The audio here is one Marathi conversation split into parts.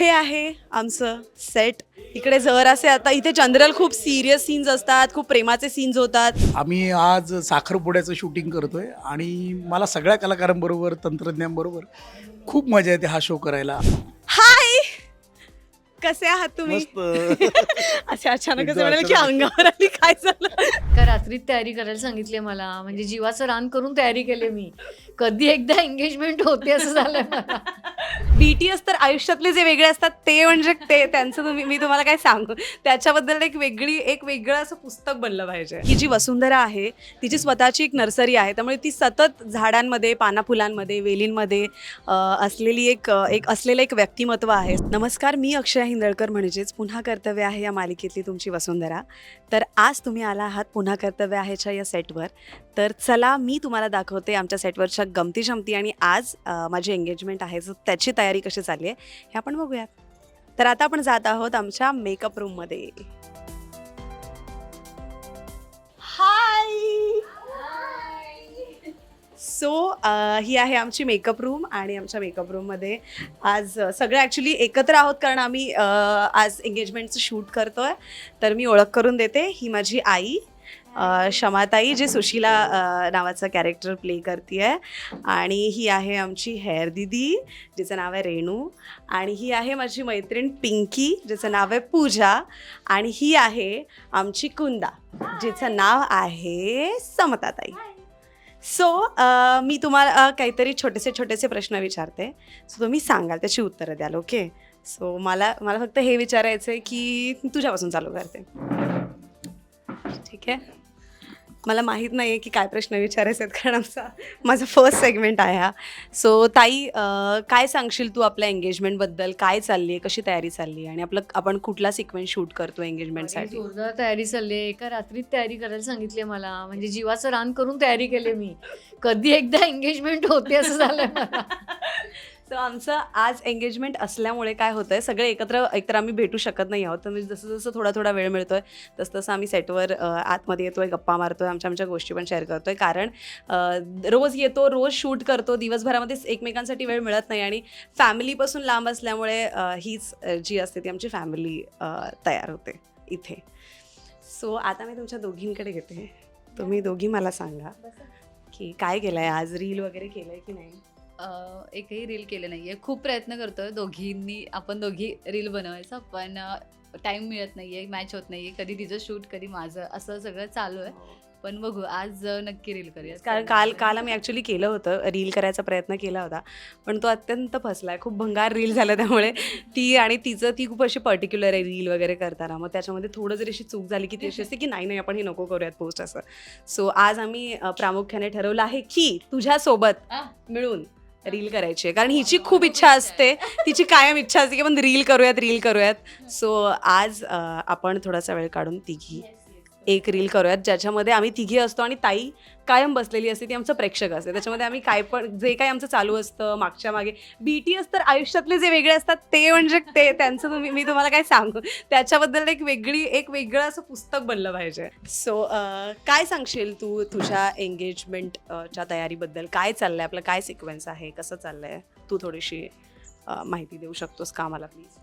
हे आहे आमचं सेट इकडे जर असे आता इथे जनरल खूप सिरियस सीन्स असतात खूप प्रेमाचे सीन्स होतात. आम्ही आज साखरपुड्याचं शूटिंग करतोय आणि मला सगळ्या कलाकारांबरोबर तंत्रज्ञांबरोबर खूप मजा येते हा शो करायला. हाय कसे आहात तुम्ही? मस्त. असे अचानकच म्हणाले की अचानक. अंगावर आली काय झालं? रात्रीत तयारी करायला सांगितली मला. म्हणजे जीवाचं रान करून तयारी केली मी. कधी एकदा एंगेजमेंट होते असं झालंय मला. बीटीएस तर आयुष्यातले जे वेगळे असतात ते म्हणजे ते त्यांचं तुम्ही मी तुम्हाला काय सांगू? त्याच्याबद्दल एक वेगळी एक वेगळं असं पुस्तक बनलं पाहिजे. ही जी वसुंधरा आहे तिची स्वतःची एक नर्सरी आहे. त्यामुळे ती सतत झाडांमध्ये पानाफुलांमध्ये वेलींमध्ये असलेली एक एक असलेलं एक व्यक्तिमत्व आहे. नमस्कार मी अक्षय हिंदळकर म्हणजेच. पुन्हा कर्तव्य आहे या मालिकेतली तुमची वसुंधरा. तर आज तुम्ही आला आहात पुन्हा कर्तव्य आहेच्या या सेटवर तर चला मी तुम्हाला दाखवते आमच्या सेटवरच्या गमती जमती आणि आज माझी एंगेजमेंट आहे. सो त्याची तयारी कशी चालली आहे हे आपण बघूयात. तर आता आपण जात आहोत आमच्या मेकअप रूममध्ये सो uh, ही आहे आमची मेकअप रूम आणि आमच्या मेकअप रूममध्ये आज सगळं सगळे ॲक्च्युली एकत्र आहोत कारण आम्ही uh, आज एंगेजमेंटचं शूट करतो आहे तर मी ओळख करून देते. ही माझी आई क्षमाताई जे जी सुशीला नावाचं कॅरेक्टर प्ले करते आणि ही आहे आमची हेअर दिदी जिचं नाव आहे रेणू. आणि ही आहे माझी मैत्रीण पिंकी जिचं नाव आहे पूजा. आणि ही आहे आमची कुंदा जिचं नाव आहे समताताई. सो uh, मी तुम्हाला अ, काहीतरी छोटेसे छोटेसे प्रश्न विचारते. सो तुम्ही सांगाल त्याची उत्तरं द्याल ओके सो मला मला फक्त हे विचारायचं आहे की तुझ्यापासून चालू करते. ठीक आहे? मला माहीत नाही आहे की काय प्रश्न विचारायचे आहेत कारण आमचा माझा फर्स्ट सेगमेंट आहे हा. सो ताई अ, काय सांगशील तू आपल्या एंगेजमेंटबद्दल काय चालली आहे कशी तयारी चालली आहे आणि आपलं आपण कुठला सिक्वेन्स शूट करतो माझी एंगेजमेंटसाठी जोरदार तयारी चालली आहे एका रात्रीत तयारी करायला सांगितली मला. म्हणजे जीवाचं रान करून तयारी केली मी. कधी एकदा एंगेजमेंट होते असं मला. सो आमचं आज एंगेजमेंट असल्यामुळे काय होतं आहे सगळे एकत्र एकतर आम्ही भेटू शकत नाही आहोत. तर म्हणजे जसं जसं थोडा थोडा वेळ मिळतोय तसं तसं आम्ही सेटवर आतमध्ये येतोय गप्पा मारतोय आमच्या आमच्या गोष्टी पण शेअर करतोय. कारण अ, रोज येतो रोज शूट करतो दिवसभरामध्ये एकमेकांसाठी वेळ मिळत नाही आणि फॅमिलीपासून लांब असल्यामुळे हीच जी असते ती आमची फॅमिली तयार होते इथे. सो आता मी तुमच्या दोघींकडे घेते. तुम्ही दोघी मला सांगा की काय केलंय? आज रील वगैरे केलंय की नाही? एकही रील केले नाहीये. खूप प्रयत्न करतोय दोघींनी आपण दोघी रील बनवायचा पण टाइम मिळत नाहीये मॅच होत नाहीये. कधी तिचं शूट कधी माझं असं सगळं चालू आहे. पण बघू आज नक्की रील करूया. कारण काल काल आम्ही ॲक्च्युली केलं होतं रील करायचा प्रयत्न केला होता. पण तो अत्यंत फसलाय. खूप भंगार रील झाला त्यामुळे. ती आणि तिचं ती खूप अशी पर्टिक्युलर आहे रील वगैरे करताना. मग त्याच्यामध्ये थोडं जरी अशी चूक झाली की ती अशी असते की नाही नाही आपण हे नको करूयात पोस्ट असं. सो आज आम्ही प्रामुख्याने ठरवलं आहे की तुझ्यासोबत. मिळून रील करायची आहे. कारण हिची खूप इच्छा असते. तिची कायम इच्छा असते की आपण रील करूयात रील करूयात. सो आज आपण थोडासा वेळ काढून तिघी एक रील करूयात ज्याच्यामध्ये आम्ही तिघी असतो आणि ताई कायम बसलेली असते ती आमचं प्रेक्षक असते. त्याच्यामध्ये आम्ही काय पण जे काही आमचं चालू असतं मागच्या मागे. बी टी एस तर आयुष्यातले जे वेगळे असतात ते म्हणजे ते त्यांचं तुम्ही मी तुम्हाला काय सांगू? त्याच्याबद्दल एक वेगळी एक वेगळं असं पुस्तक बनलं पाहिजे. सो काय सांगशील तू तुझ्या एंगेजमेंटच्या तयारीबद्दल? काय चाललंय आपलं? काय सिक्वेन्स आहे? कसं चाललंय? तू थोडीशी माहिती देऊ शकतोस का मला प्लीज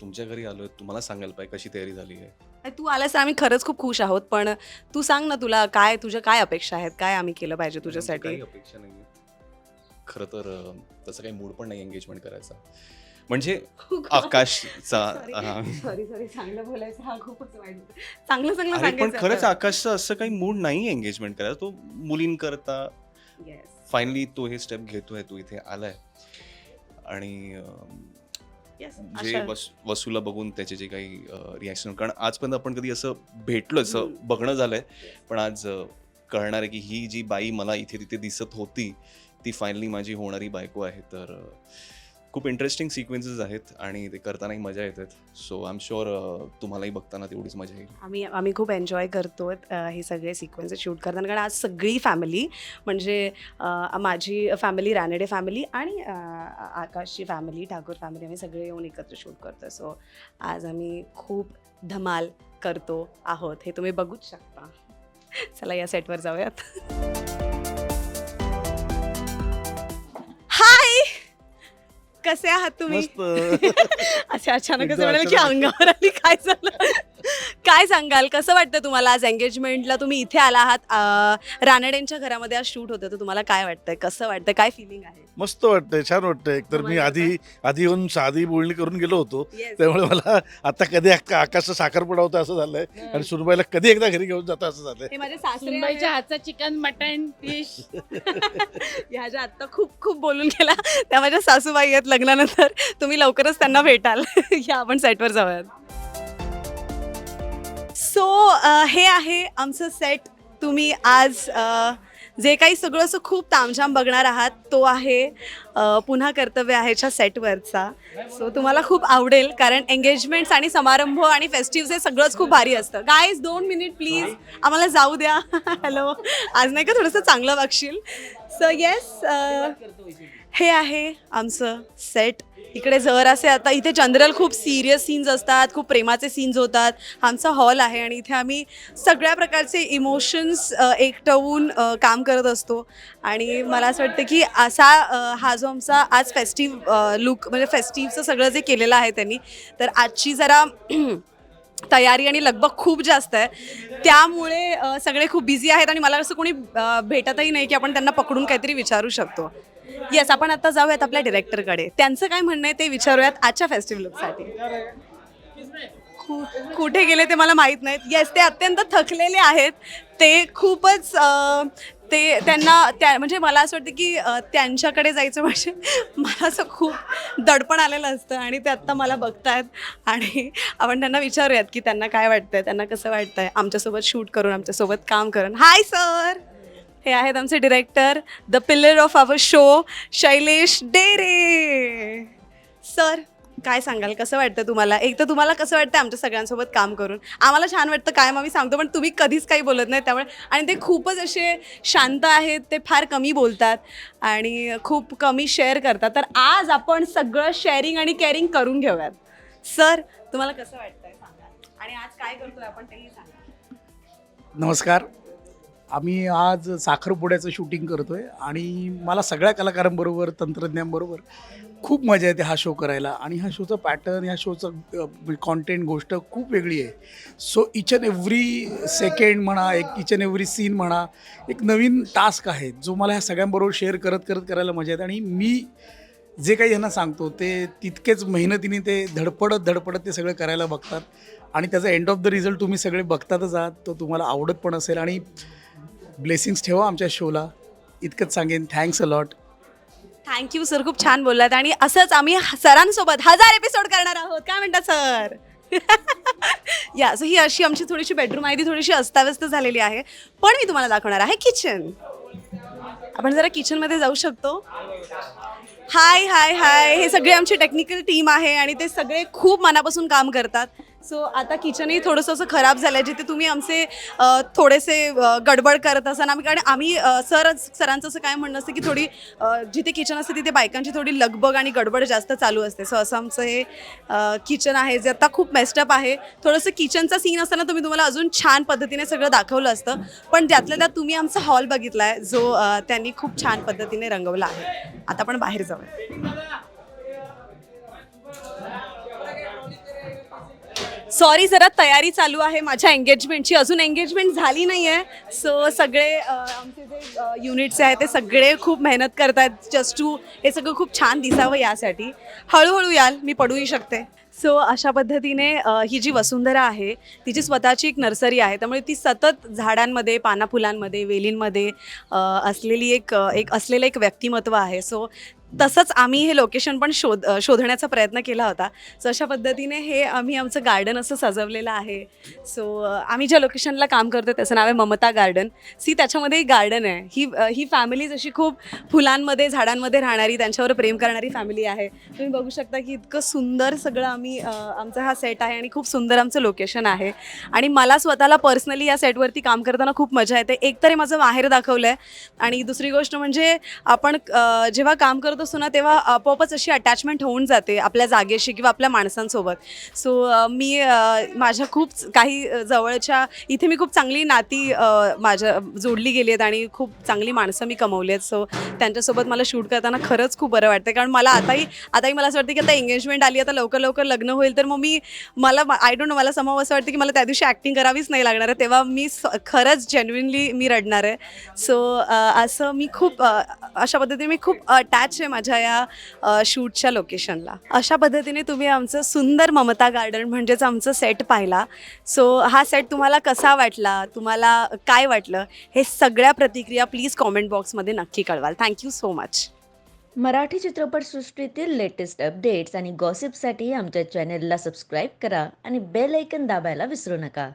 तुमच्या घरी आलोय तुम्हाला सांगायला पाहिजे कशी तयारी झाली आहे. तू आलास तर आम्ही खरंच खूप खुश आहोत पण तू सांग ना तुला काय तुझ्या काय अपेक्षा आहेत? काय आम्ही केलं पाहिजे तुझ्यासाठी काही अपेक्षा नाही खरं तर अं, तसं काही मूड पण नाही एंगेजमेंट करायचा. म्हणजे आकाशचा हा. सॉरी सॉरी चांगलं बोलायचं. हा खूपच वाईट होतं. चांगलं चांगलं अरे पण खरंच. आकाशचं असं काही मूड नाही एंगेजमेंट करायचा. तो मुलींकरता. Yes. फायनली तो हे स्टेप घेतोय तो इथे आलाय. आणि अं, Yes. जे वस वसूला बघून त्याचे जे काही रिॲक्शन कारण आजपर्यंत आपण कधी असं भेटलो असं हम्म. बघणं झालंय पण आज अं, कळणार आहे की ही जी बाई मला इथे तिथे दिसत होती ती फायनली माझी होणारी बायको आहे तर अं, खूप इंटरेस्टिंग सिक्वेन्सेस आहेत आणि ते करतानाही मजा येतात. सो आय एम शुअर तुम्हालाही बघताना तेवढीच मजा येईल. आम्ही आम्ही खूप एन्जॉय करतो uh, हे सगळे सिक्वेन्सेस शूट करताना. कारण आज सगळी फॅमिली म्हणजे uh, माझी फॅमिली रानडे फॅमिली आणि uh, आकाशची फॅमिली ठाकूर फॅमिली आम्ही सगळे येऊन एकत्र शूट करतो सो आज आम्ही खूप धमाल करतो आहोत. हे तुम्ही बघूच शकता. चला या सेटवर जाऊयात. कसे आहात तुम्ही? असं म्हणाल की. अंगावर आली काय झालं? काय सांगाल? कसं वाटतं तुम्हाला आज एंगेजमेंटला तुम्ही इथे आला आहात. रानडेंच्या घरामध्ये आज शूट होतं तर तुम्हाला काय वाटतंय? कसं वाटतंय? काय फिलिंग आहे? मस्त वाटतंय छान वाटतंय. एकतर मी आधी आधी येऊन साधी बोलणी करून गेलो होतो. Yes. त्यामुळे मला आता कधी आका- आकाशचा साखरपुडा होता असं झालंय. आणि सुरबाईला कधी एकदा घरी घेऊन जाता असं झालंय. हे माझे सासरे मुंबईच्या आहेत. हातचं चिकन मटन फिश. ह्या ज्या आत्ता खूप खूप बोलून गेला त्या माझ्या सासूबाई आहेत लग्नानंतर. तुम्ही लवकरच त्यांना भेटाल. या आपण सेटवर जाऊयात. सो हे आहे आमचं सेट तुम्ही आज अ, जे काही सगळं असं खूप तामझाम बघणार आहात तो आहे पुन्हा कर्तव्य आहेच्या सेटवरचा सो तुम्हाला खूप आवडेल कारण एंगेजमेंट्स आणि समारंभ आणि फेस्टिव्ह हे सगळंच खूप भारी असतं. गायज दोन मिनिट प्लीज आम्हाला जाऊ द्या. हॅलो आज नाही का थोडंसं चांगलं वागशील सो येस हे आहे आमचं सेट इकडे जर असे आता इथे जनरल खूप सिरियस सीन्स असतात खूप प्रेमाचे सीन्स होतात. आमचा हॉल आहे आणि इथे आम्ही सगळ्या प्रकारचे इमोशन्स एकटवून काम करत असतो. आणि मला असं वाटतं की असा हा जो आमचा आज फेस्टिव्ह लुक म्हणजे फेस्टिव्हचं सगळं जे केलेलं आहे त्यांनी तर आजची जरा तयारी आणि लगबग खूप जास्त आहे. त्यामुळे सगळे खूप बिझी आहेत आणि मला असं कोणी भेटतही नाही की आपण त्यांना पकडून काहीतरी विचारू शकतो. येस आपण आता जाऊयात आपल्या डिरेक्टरकडे त्यांचं काय म्हणणं आहे ते विचारूयात आजच्या फेस्टिव्ह लुकसाठी कुठे गेले ते मला माहीत नाहीत. येस ते अत्यंत थकलेले आहेत. ते खूपच ते त्यांना त्या म्हणजे मला असं वाटतं की त्यांच्याकडे जायचं म्हणजे मला असं खूप दडपण आलेलं असतं आणि ते आत्ता मला बघतायत. आणि आपण त्यांना विचारूयात की त्यांना काय वाटतंय त्यांना कसं वाटतंय. आमच्यासोबत शूट करून आमच्यासोबत काम करून. हाय सर हे आहेत आमचे director the pillar of our show Shailesh Dere. Sir काय सांगाल? कसं वाटतं तुम्हाला? एक तर तुम्हाला कसं वाटतं आमच्या सगळ्यांसोबत काम करून? आम्हाला छान वाटतं कायम आम्ही सांगतो पण तुम्ही कधीच काही बोलत नाही त्यामुळे. आणि ते खूपच असे शांत आहेत ते फार कमी बोलतात आणि खूप कमी शेअर करतात. तर आज आपण सगळं शेअरिंग आणि केअरिंग करून घेऊयात. सर तुम्हाला कसं वाटतंय सांगा आणि आज काय करतोय आपण तेही सांगा. नमस्कार. आम्ही आज साखरपुड्याचं शूटिंग करतोय आणि मला सगळ्या कलाकारांबरोबर तंत्रज्ञांबरोबर खूप मजा येते हा शो करायला. आणि हा शोचं पॅटर्न ह्या शोचं कॉन्टेंट गोष्ट खूप वेगळी आहे. So each and every second म्हणा एक इच अँड एव्हरी सीन म्हणा एक नवीन टास्क आहे जो मला ह्या सगळ्यांबरोबर शेअर करत करत करायला मजा येते. आणि मी जे काही यांना सांगतो ते तितकेच मेहनतीने ते धडपडत धडपडत ते सगळं करायला बघतात. आणि त्याचा एंड ऑफ द रिझल्ट तुम्ही सगळे बघतातच आहात तो तुम्हाला आवडत पण असेल. आणि ब्लेसिंग्स ठेवा आमच्या शोला. इतकंच सांगेन. Thanks a lot thank you sir खूप छान बोललात. आणि असंच आम्ही सरांसोबत हजार एपिसोड करणार आहोत. काय म्हणता सर या सो ही अशी आमची थोडीशी बेडरूम आहे. ती थोडीशी अस्ताव्यस्त झालेली आहे. पण मी तुम्हाला दाखवणार आहे किचन आपण जरा किचनमध्ये जाऊ शकतो. हाय हाय हाय हे सगळे आमची टेक्निकल टीम आहे आणि ते सगळे खूप मनापासून काम करतात. सो आता किचनही थोडंसं असं खराब झालं आहे जिथे तुम्ही आमचे थोडेसे गडबड करत असाल. आम्ही कारण आम्ही सर सरांचं असं काय म्हणणं असतं की थोडी जिथे किचन असते तिथे बायकांची थोडी लगबग आणि गडबड जास्त चालू असते. सो असं आमचं हे किचन आहे जे आता खूप मेस्टअप आहे. थोडंसं किचनचा सीन असताना तुम्ही तुम्हाला अजून छान पद्धतीने सगळं दाखवलं असतं. पण त्यातल्या त्यात तुम्ही आमचा हॉल बघितला आहे जो त्यांनी खूप छान पद्धतीने रंगवला आहे. आता आपण बाहेर जाऊया. सॉरी जरा तयारी चालू आहे माझ्या एंगेजमेंटची अजून एंगेजमेंट झाली नाही आहे सो सगळे आमचे जे युनिट्स आहेत ते सगळे खूप मेहनत करतात जस्ट टू हे सगळं खूप छान दिसावं यासाठी. हळूहळू याल मी पडूही शकते. सो अशा पद्धतीने ही जी वसुंधरा आहे तिची स्वतःची एक नर्सरी आहे. त्यामुळे ती सतत झाडांमध्ये पानाफुलांमध्ये वेलींमध्ये असलेली एक एक असलेलं एक व्यक्तिमत्व आहे. सो तसंच आम्ही हे लोकेशन पण शोध शोधण्याचा प्रयत्न केला होता. सो अशा पद्धतीने हे आम्ही आमचं गार्डन असं सजवलेलं आहे. सो आम्ही ज्या लोकेशनला काम करतो त्याचं नाव आहे ममता गार्डन सी त्याच्यामध्ये एक गार्डन आहे. ही ही फॅमिलीज अशी खूप फुलांमध्ये झाडांमध्ये राहणारी त्यांच्यावर प्रेम करणारी फॅमिली आहे. तुम्ही बघू शकता की इतकं सुंदर सगळं आम्ही आमचा हा सेट आहे आणि खूप सुंदर आमचं लोकेशन आहे. आणि मला स्वतःला पर्सनली या सेटवरती काम करताना खूप मजा येते. एक तर हे माझं माहेर दाखवलं आहे आणि दुसरी गोष्ट म्हणजे आपण जेव्हा काम करतो असतो ना तेव्हा आपोआपच अशी अटॅचमेंट होऊन जाते आपल्या जागेशी किंवा आपल्या माणसांसोबत. सो मी माझ्या खूप काही जवळच्या इथे मी खूप चांगली नाती माझ्या जोडली गेली आहेत आणि खूप चांगली माणसं मी कमवली आहेत. सो त्यांच्यासोबत मला शूट करताना खरंच खूप बरं वाटतं कारण मला आताही आताही मला असं वाटतं की आता एंगेजमेंट आली आता लवकर लवकर लग्न होईल तर मग मी मला आय डोंट नो मला समाव असं वाटतं की मला त्या दिवशी ॲक्टिंग करावीच नाही लागणार आहे. तेव्हा मी स- खरंच जेन्युनली मी रडणार आहे. सो असं मी खूप अशा पद्धतीने मी खूप अटॅच आहे माझ्या या शूटच्या लोकेशनला. अशा पद्धतीने तुम्ही आमचं सुंदर ममता गार्डन म्हणजेच आमचं सेट पाहिला. सो हा सेट तुम्हाला कसा वाटला? तुम्हाला काय वाटलं? हे सगळ्या प्रतिक्रिया प्लीज कॉमेंट बॉक्समध्ये नक्की कळवाल. Thank you so much Marathi चित्रपटसृष्टीतील लेटेस्ट अपडेट्स आणि गॉसिपसाठी आमच्या चॅनेलला सबस्क्राईब करा आणि बेल ऐकन दाबायला विसरू नका.